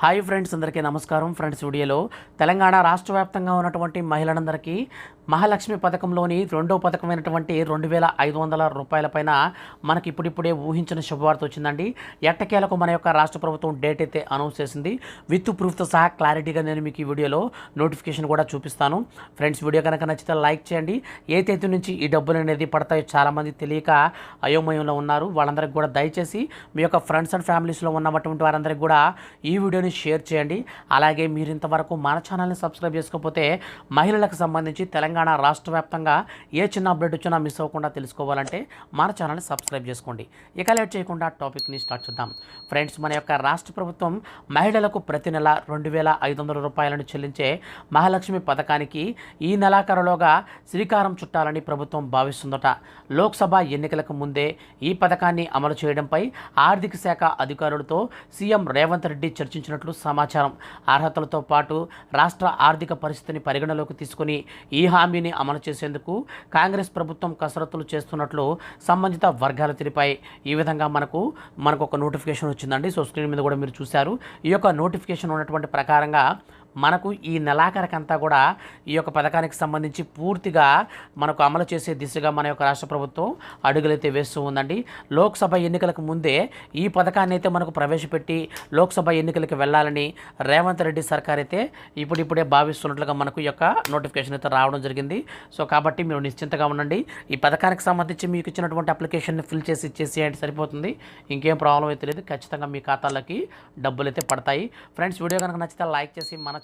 Hi friends అందరికీ నమస్కారం. Friends వీడియోలో తెలంగాణ రాష్ట్ర వ్యాప్తంగా ఉన్నటువంటి మహిళలందరికీ మహాలక్ష్మి పథకంలోని రెండో పథకమైనటువంటి రెండు వేల ఐదు వందల రూపాయలపైన మనకి ఇప్పుడిప్పుడే ఊహించిన శుభవార్త వచ్చిందండి. ఎట్టకేలకు మన యొక్క రాష్ట్ర ప్రభుత్వం డేట్ అయితే అనౌన్స్ చేసింది. విత్ ప్రూఫ్తో సహా క్లారిటీగా నేను మీకు ఈ వీడియోలో నోటిఫికేషన్ కూడా చూపిస్తాను. ఫ్రెండ్స్ వీడియో కనుక నచ్చితే లైక్ చేయండి. ఏ తేదీ నుంచి ఈ డబ్బులు అనేది పడతాయో చాలామంది తెలియక అయోమయంలో ఉన్నారు. వాళ్ళందరికీ కూడా దయచేసి మీ యొక్క ఫ్రెండ్స్ అండ్ ఫ్యామిలీస్లో ఉన్నటువంటి వారందరికీ కూడా ఈ వీడియోని షేర్ చేయండి. అలాగే మీరు ఇంతవరకు మన ఛానల్ని సబ్స్క్రైబ్ చేసుకోకపోతే మహిళలకు సంబంధించి తెలంగాణ రాష్ట్ర వ్యాప్తంగా ఏ చిన్న అప్డేట్ వచ్చినా మిస్ అవ్వకుండా తెలుసుకోవాలంటే మన ఛానల్ని సబ్స్క్రైబ్ చేసుకోండి. ఇక లేట్ చేయకుండా టాపిక్ని స్టార్ట్ చేద్దాం. ఫ్రెండ్స్ మన యొక్క రాష్ట్ర ప్రభుత్వం మహిళలకు ప్రతి నెల రెండు వేల ఐదు వందల రూపాయలను చెల్లించే మహాలక్ష్మి పథకానికి ఈ నెలాఖరులోగా శ్రీకారం చుట్టాలని ప్రభుత్వం భావిస్తుందట. లోక్సభ ఎన్నికలకు ముందే ఈ పథకాన్ని అమలు చేయడంపై ఆర్థిక శాఖ అధికారులతో సీఎం రేవంత్ రెడ్డి చర్చించిన చేసినట్లు సమాచారం. అర్హతలతో పాటు రాష్ట్ర ఆర్థిక పరిస్థితిని పరిగణలోకి తీసుకుని ఈ హామీని అమలు చేసేందుకు కాంగ్రెస్ ప్రభుత్వం కసరత్తులు చేస్తున్నట్లు సంబంధిత వర్గాలు తెలిపాయి. ఈ విధంగా మనకు మనకు ఒక నోటిఫికేషన్ వచ్చిందండి. సో స్క్రీన్ మీద కూడా మీరు చూశారు. ఈ యొక్క నోటిఫికేషన్ ఉన్నటువంటి ప్రకారంగా మనకు ఈ నెలాఖరికంతా కూడా ఈ యొక్క పథకానికి సంబంధించి పూర్తిగా మనకు అమలు చేసే దిశగా మన యొక్క రాష్ట్ర ప్రభుత్వం అడుగులైతే వేస్తూ ఉందండి. లోక్సభ ఎన్నికలకు ముందే ఈ పథకాన్ని అయితే మనకు ప్రవేశపెట్టి లోక్సభ ఎన్నికలకు వెళ్ళాలని రేవంత్ రెడ్డి సర్కార్ అయితే ఇప్పుడిప్పుడే భావిస్తున్నట్లుగా మనకు ఈ యొక్క నోటిఫికేషన్ అయితే రావడం జరిగింది. సో కాబట్టి మీరు నిశ్చింతగా ఉండండి. ఈ పథకానికి సంబంధించి మీకు ఇచ్చినటువంటి అప్లికేషన్ని ఫిల్ చేసి ఇచ్చేసేయండి సరిపోతుంది. ఇంకేం ప్రాబ్లం అయితే లేదు. ఖచ్చితంగా మీ ఖాతాలకి డబ్బులు అయితే పడతాయి. ఫ్రెండ్స్ వీడియో కనుక నచ్చితే లైక్ చేసి మన